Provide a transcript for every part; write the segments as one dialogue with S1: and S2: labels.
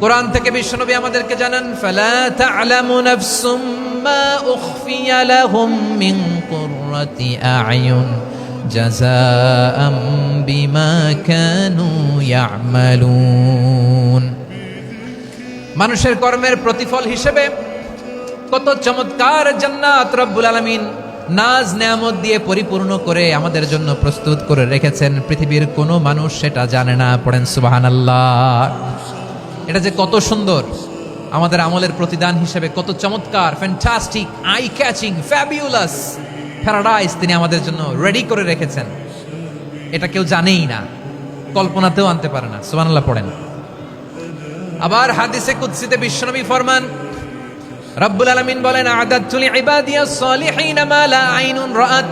S1: কোরআন থেকে বিশ্বনবী আমাদেরকে জানান, ফালা তা'লামু নাফসুম মা উখফিয়া লাহুম মিন কুররাতি আ'য়ুন জাযাআম বিমা কানু ইয়া'মালুন. মানুষের কর্মের প্রতিফল হিসেবে কত চমৎকার জান্নাত রব্বুল আলামিন নাজ নেয়ামত দিয়ে পরিপূর্ণ করে আমাদের জন্য প্রস্তুত করে রেখেছেন। পৃথিবীর কোনো মানুষ সেটা জানে না, পড়েন সুবহানাল্লাহ। এটা যে কত সুন্দর। আমাদের আমলের প্রতিদান হিসেবে কত চমৎকার fantastic eye catching fabulous paradise তিনি আমাদের জন্য রেডি করে রেখেছেন। এটা কেউ জানেই না, কল্পনাতেও আনতে পারে না। সুবহানাল্লাহ, পড়েন। আবার হাদিসে কুদসিতে বিশ্বনবী ফরমান, রব্বুল আলামিন বলেন আদাতুল ইবাদিয়াস সালিহিন মা লা আইনুন রাআত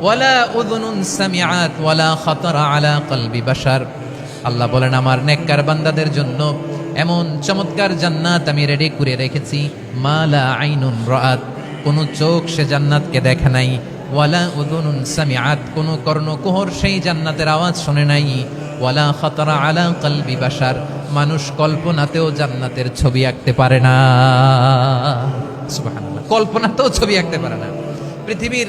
S1: ওয়ালা উযুনুন সামিআত ওয়ালা খাতারা আলা কলবি বাশার। আল্লাহ বলেন, আমার নেককার বান্দাদের জন্য এমন চমৎকার জান্নাত আমি রেডি করে রেখেছি। মালা আইনুন রাত কোন চোখ সে জান্নাতকে দেখে নাই। ওয়ালা উযুনুন সামিআত, কোন কর্ণকুহর সেই জান্নাতের আওয়াজ শুনে নাই। ওয়ালা খাতারা আলা কলবি বাশার, মানুষ কল্পনাতেও জান্নাতের ছবি আঁকতে পারে না। কল্পনাতেও ছবি আঁকতে পারে না। পৃথিবীর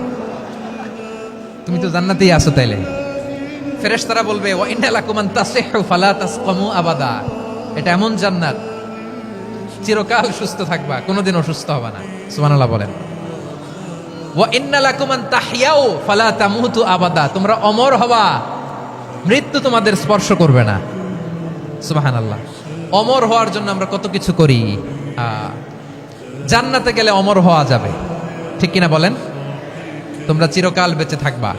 S1: তুমি তো জান্নাতেই আছো তাইলে। ফেরেশ তারা বলবে, ওয়া ইন্নালা কুমান তাসিহু ফালা তাসকামু আবাদা। এটা এমন জান্নাত, চিরকাল সুস্থ থাকবা কোনোদিন অসুস্থ হবে না। সুবহানাল্লাহ বলেন। ওয়া ইন্নালা কুমান তাহিয়াও ফালা তামুতু আবাদা। তোমরা অমর হবা, মৃত্যু তোমাদের স্পর্শ করবে না। সুবাহান আল্লাহ অমর হওয়ার জন্য আমরা কত কিছু করি। জান্নাতে গেলে অমর হওয়া যাবে। ঠিক কিনা বলেন? তোমরা চিরকাল বেঁচে থাকবা।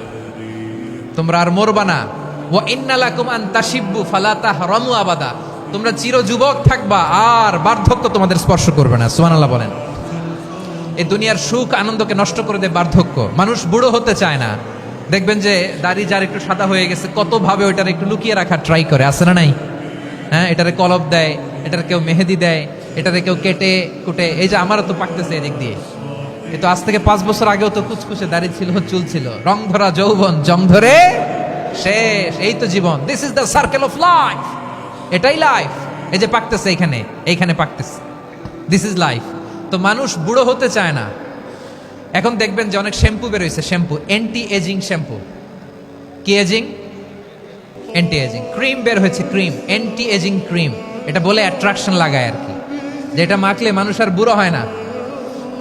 S1: তোমরা আর মরবা না। ও ইন্নালাকুম আন তাসিব্বু ফালা তাহরামু আবাদা। তোমরা চির যুবক থাকবা, আর বার্ধক্য তোমাদের স্পর্শ করবে না। সুবহানাল্লাহ বলেন। এই দুনিয়ার সুখ আনন্দকে নষ্ট করে দেয় বার্ধক্য। মানুষ বুড়ো হতে চায় না। দেখবেন যে দাড়ি যার একটু সাদা হয়ে গেছে কত ভাবে ওইটার একটু লুকিয়ে রাখার ট্রাই করে। আছে না নাই? হ্যাঁ এটারে কলব দেয়, এটার কেউ মেহেদি দেয়, এটারে কেউ কেটে কুটে। এই যে আমারও তো পাকতেছে এদিক দিয়ে। এ তো আজ থেকে পাঁচ বছর আগেও তো কুচকুচে দাড়ি ছিল, চুল ছিল। রং ধরা যৌবন, জং ধরে শেষ। এই তো জীবন। This is the circle of life এটাই লাইফ এই যে পাকতেছে এইখানে এইখানে পাকতেছে। দিস ইজ লাইফ তো মানুষ বুড়ো হতে চায় না। এখন দেখবেন যে অনেক শ্যাম্পু বেরোয়েছে শ্যাম্পু। Anti aging shampoo. কি এজিং অ্যান্টি এজিং ক্রিম বের হয়েছে ক্রিম অ্যান্টি এজিং ক্রিম এটা বলে অ্যাট্রাকশন লাগায় আর কি। যেটা মাখলে মানুষ আর বুড়ো হয় না।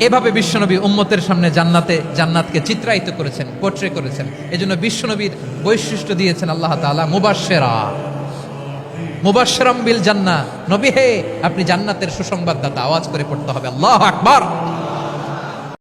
S1: এভাবে বিশ্বনবী উম্মতের সামনে জান্নাতে, জান্নাতকে চিত্রায়িত করেছেন পোট্রে করেছেন। এজন্য বিশ্বনবীর বৈশিষ্ট্য দিয়েছেন আল্লাহ তালা মুবাসেরা মুবাসেরাম বিল জান্না নবী হে, আপনি জান্নাতের সুসংবাদদাতা, আওয়াজ করে পড়তে হবে। আল্লাহ আকবার।